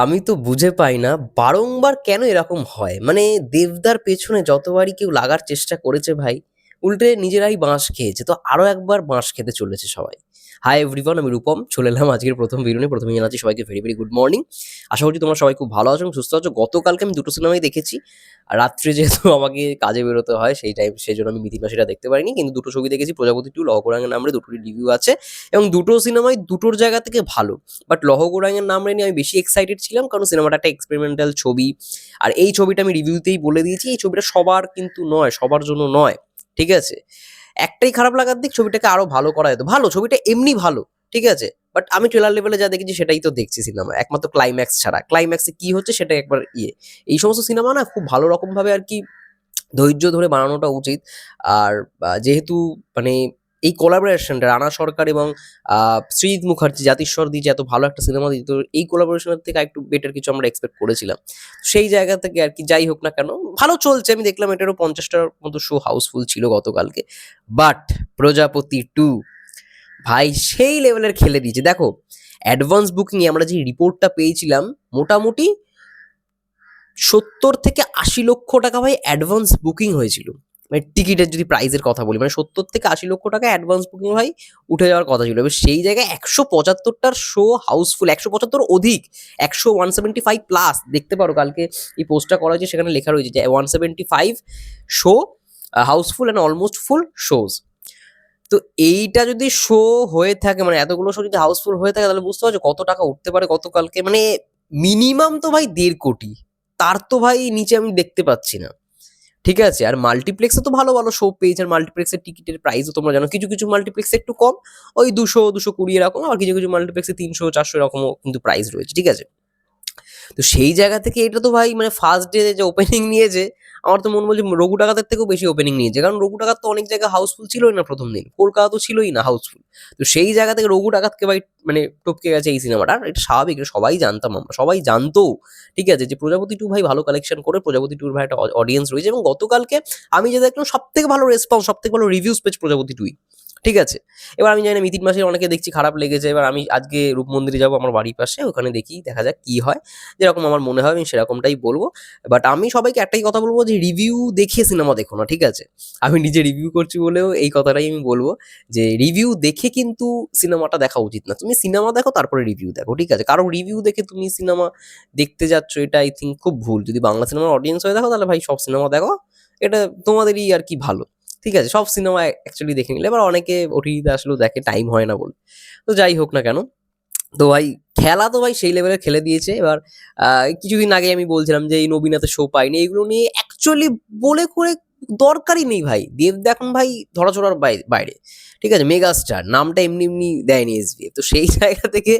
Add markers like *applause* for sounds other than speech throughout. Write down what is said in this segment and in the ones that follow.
আমি তো বুঝে পাই না বারংবার কেন এরকম হয়। মানে দেবদার পেছনে যতবারই কেউ লাগার চেষ্টা করেছে ভাই, উল্টে নিজেরাই বাঁশ খেয়েছে। তো আরও একবার বাঁশ খেতে চলেছে সবাই। হাই এভরিওয়ান আমি রূপম। চলে এলাম আজকের প্রথম ভিডিও প্রথমে জানাচ্ছি সবাইকে ভেরি ভেরি গুড মর্নিং আশা করছি তোমরা সবাই খুব ভালো আছো এবং সুস্থ আছো। গতকালকে আমি দুটো সিনেমাই দেখেছি। রাত্রে যেহেতু *laughs* আমাকে কাজে বেরোতে হয়, সেই টাইম সেই জন্য আমি মিথিমা সেটা দেখতে পারিনি। কিন্তু দুটো ছবি দেখেছি, প্রজাপতি টু লহকরাঙ্গের নামে দুটোরই রিভিউ আছে। এবং দুটো সিনেমাই দুটোর জায়গা থেকে ভালো। বাট লহগোরাঙের নাম নিয়ে আমি বেশি এক্সাইটেড ছিলাম, কারণ সিনেমাটা একটা এক্সপেরিমেন্টাল ছবি। আর এই ছবিটা আমি রিভিউতেই বলে দিয়েছি। এই ছবিটা সবার কিন্তু নয়, সবার জন্য নয়। ঠিক আছে? একটাই খারাপ লাগার দিক ছবিটাকে আরও ভালো করা যেত ভালো, ছবিটা এমনি ভালো, ঠিক আছে? বাট আমি ট্রেলার লেভেলে যা দেখেছি সেটাই তো দেখছি সিনেমা একমাত্র ক্লাইম্যাক্স ছাড়া। ক্লাইম্যাক্সে কি হচ্ছে সেটা একবার ইয়ে। এই সমস্ত সিনেমা না খুব ভালো রকম ভাবে আর কি ধৈর্য ধরে বানানোটা উচিত। আর যেহেতু মানে এই কোলাবোরেশনটা রানা সরকার এবং সৃজিত মুখার্জি, জাতিস্বর দিয়ে যে এত ভালো একটা সিনেমা দিত এই কোলাবোরেশনের থেকে একটু বেটার কিছু আমরা এক্সপেক্ট করেছিলাম। সেই জায়গা থেকে আর কি যাই হোক না কেন, ভালো চলছে। আমি দেখলাম এটারও পঞ্চাশটার মতো শো হাউসফুল ছিল গতকালকে। বাট প্রজাপতি টু ভাই সেই লেভেলের খেলে দিয়েছে। দেখো অ্যাডভান্স বুকিংয়ে আমরা যে রিপোর্টটা পেয়েছিলাম, মোটামুটি সত্তর থেকে আশি লক্ষ টাকা ভাই অ্যাডভান্স বুকিং হয়েছিল। মানে টিকিটের যদি প্রাইসের কথা বলি মানে সত্তর থেকে আশি লক্ষ টাকা অ্যাডভান্স বুকিং ভাই উঠে যাওয়ার কথা ছিল। এবার সেই জায়গায় একশো পঁচাত্তরটার শো হাউসফুল একশো পঁচাত্তর অধিক, একশো ওয়ান সেভেন্টি ফাইভ প্লাস দেখতে পারো কালকে এই পোস্টটা করা হয়েছে, সেখানে লেখা রয়েছে যে one seventy five show housefull and almost full shows তো এইটা যদি শো হয়ে থাকে মানে এতগুলো শো যদি হাউসফুল হয়ে থাকে, তাহলে বুঝতে পারছ কত টাকা উঠতে পারে গতকালকে। মানে মিনিমাম তো ভাই দেড় কোটি। তার তো ভাই নিচে আমি দেখতে পাচ্ছি না। ঠিক আছে? আর মাল্টিপ্লেক্সে তো ভালো ভালো শো পেয়েছে আর মাল্টিপ্লেক্সের টিকিটের প্রাইসও তোমরা জানো। কিছু কিছু মাল্টিপ্লেক্সে একটু কম, ওই দুশো দুশো কুড়ি এরকম আর কিছু কিছু মাল্টিপ্লেক্সে তিনশো, চারশো এরকমও কিন্তু প্রাইস রয়েছে, ঠিক আছে? তো সেই জায়গা থেকে এটা তো ভাই মানে ফার্স্ট ডে যে ওপেনিং নিয়েছে আমার তো মন বলছে রঘু ডাকাতের থেকেও বেশি ওপেনিং নিয়েছে। কারণ রঘু ডাকাত তো অনেক জায়গায় হাউসফুল ছিলই না প্রথম দিন। কলকাতা তো ছিলই না হাউসফুল তো সেই জায়গা থেকে রঘু ডাকাতকে ভাই মানে টপকে গেছে এই সিনেমাটা এটা স্বাভাবিক সবাই জানতাম আমরা। সবাই জানতো, ঠিক আছে, যে প্রজাপতি টু ভাই ভালো কালেকশন করে প্রজাপতি টুর ভাই একটা অডিয়েন্স রয়েছে। এবং গতকালকে আমি যে দেখলাম সব থেকে ভালো রেসপন্স সব থেকে ভালো রিভিউস পেয়েছি প্রজাপতি টুই ঠিক আছে? এবার আমি জানি না মিতিন মাসের অনেকে দেখছি খারাপ লেগেছে, এবার আমি আজকে রূপ মন্দিরে যাব আমার বাড়ির পাশে, ওখানে দেখি, দেখা যাক কি হয়। যেরকম আমার মনে হয় আমি সেরকমটাই বলব। বাট আমি সবাইকে একটাই কথা বলব যে রিভিউ দেখে সিনেমা দেখো না, ঠিক আছে? আমি নিজে রিভিউ করছি বলেও এই কথাটাই আমি বলব যে রিভিউ দেখে কিন্তু সিনেমাটা দেখা উচিত না। তুমি সিনেমা দেখো, তারপরে রিভিউ দেখো, ঠিক আছে? কারণ রিভিউ দেখে তুমি সিনেমা দেখতে যাচ্ছ, এটা আই থিঙ্ক খুব ভুল। যদি বাংলা সিনেমার অডিয়েন্স হয়ে দেখো, তাহলে ভাই সব সিনেমা দেখো, এটা তোমাদেরই আর কি ভালো। ঠিক আছে, সব সিনেমা অ্যাকচুয়ালি দেখে নিলে, এবার অনেকে ওটিতে আসলেও দেখে টাইম হয় না বলে। তো যাই হোক না কেন, তো ভাই খেলা তো ভাই সেই লেভেলে খেলে দিয়েছে। এবার কিছুদিন আগে আমি বলছিলাম যে, এই নবীনাথের শো পাইনি, এগুলো নিয়ে অ্যাকচুয়ালি বলে করে দরকারই নেই ভাই। দেব এখন ভাই বাই- বাইরে। ঠিক আছে মেগাস্টার নামটা এমনি এমনি দেয়নি এস তো সেই *laughs* জায়গা থেকে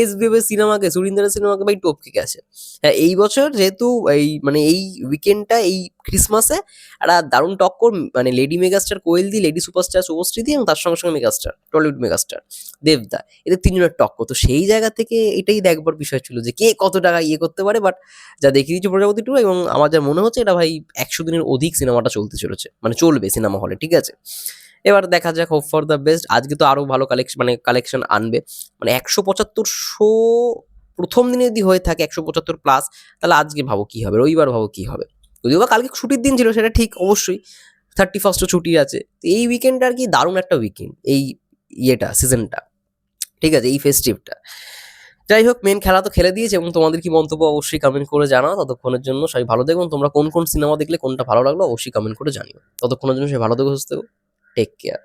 এস এর সিনেমাকে, সুরিন্দারের সিনেমাকে ভাই টপকে গেছে। হ্যাঁ এই বছর যেহেতু এই মানে এই উইকেন্ডটা এই ক্রিসমাসে একটা দারুণ টক্কর মানে lady megastar Koel the lady superstar শুভশ্রীদি এবং তার সঙ্গে সঙ্গে মেগাস্টার টলিউড মেগাস্টার দেবদা এদের তিনজনের টক্কর। তো সেই জায়গা থেকে এটাই দেখবার বিষয় ছিল যে কে কত টাকা ইয়ে করতে পারে বাট যা দেখিয়ে দিচ্ছে প্রজাপতি টু এবং আমার যা মনে হচ্ছে, এটা ভাই একশো দিনের অধিক সিনেমাটা চলতে চলেছে মানে চলবে সিনেমা হলে, ঠিক আছে? এবার দেখা যাক হোপ ফর দ্য বেস্ট আজকে তো আরও ভালো কালেকশন মানে কালেকশন আনবে। মানে একশো পঁচাত্তর শো প্রথম দিনে যদি হয়ে থাকে একশো পঁচাত্তর প্লাস তাহলে আজকে ভাবো কি হবে, রবিবার ভাবো কি হবে। যদিও বা কালকে ছুটির দিন ছিল, সেটা ঠিক অবশ্যই। থার্টি ফার্স্টও ছুটি আছে। তো এই উইকেন্ড আর কি দারুণ একটা উইকেন্ড এই ইয়েটা সিজনটা ঠিক আছে, এই ফেস্টিভটা যাই হোক মেন খেলা তো খেলে দিয়েছে এবং তোমাদের কি মন্তব্য অবশ্যই কমেন্ট করে জানাও। ততক্ষণের জন্য সবাই ভালো দেখুন তোমরা কোন কোন সিনেমা দেখলে কোনটা ভালো লাগল অবশ্যই কমেন্ট করে জানিও। ততক্ষণের জন্য সবাই ভালো দেখো সুস্থ টেক কেয়ার